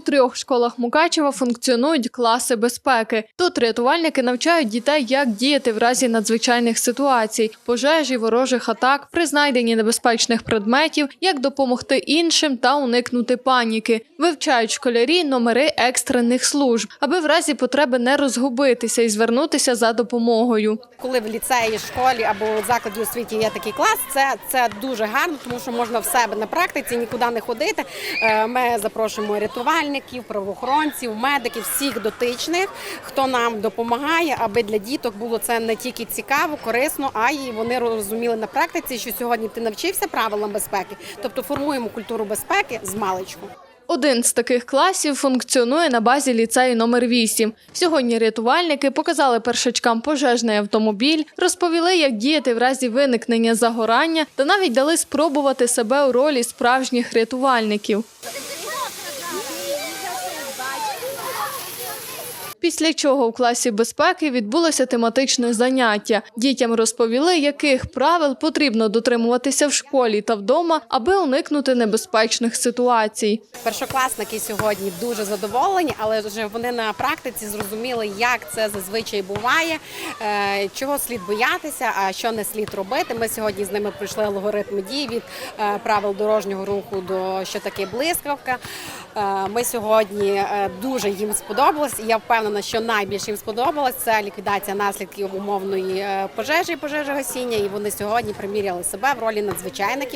трьох школах Мукачева функціонують класи безпеки. Тут рятувальники навчають дітей, як діяти в разі надзвичайних ситуацій, пожежі, ворожих атак, при знайденні небезпечних предметів, як допомогти іншим та уникнути паніки. Вивчають школярі номери екстрених служб, аби в разі потреби не розгубитися і звернутися за допомогою. Коли в ліцеї, школі або в закладі освіті є такий клас, це, це дуже гарно, тому що можна в себе на практиці нікуди не ходити. Е, Ми запрошуємо рятувальників, правоохоронців, медиків, всіх дотичних, хто нам допомагає, аби для діток було це не тільки цікаво, корисно, а й вони розуміли на практиці, що сьогодні ти навчився правилам безпеки, тобто формуємо культуру безпеки з маличку. Один з таких класів функціонує на базі ліцею номер 8 Сьогодні рятувальники показали першачкам пожежний автомобіль, розповіли, як діяти в разі виникнення загорання, та навіть дали спробувати себе у ролі справжніх рятувальників. Після чого в класі безпеки відбулося тематичне заняття. Дітям розповіли, яких правил потрібно дотримуватися в школі та вдома, аби уникнути небезпечних ситуацій. Першокласники сьогодні дуже задоволені, але вже вони на практиці зрозуміли, як це зазвичай буває, е, чого слід боятися, а що не слід робити. Ми сьогодні з ними пройшли алгоритм дій від е, правил дорожнього руху до що таке блискавка. Е, Ми сьогодні дуже їм сподобалось, і я впевнена, що найбільше їм сподобалось це ліквідація наслідків умовної е, пожежі, пожежогасіння. І вони сьогодні приміряли себе в ролі надзвичайників.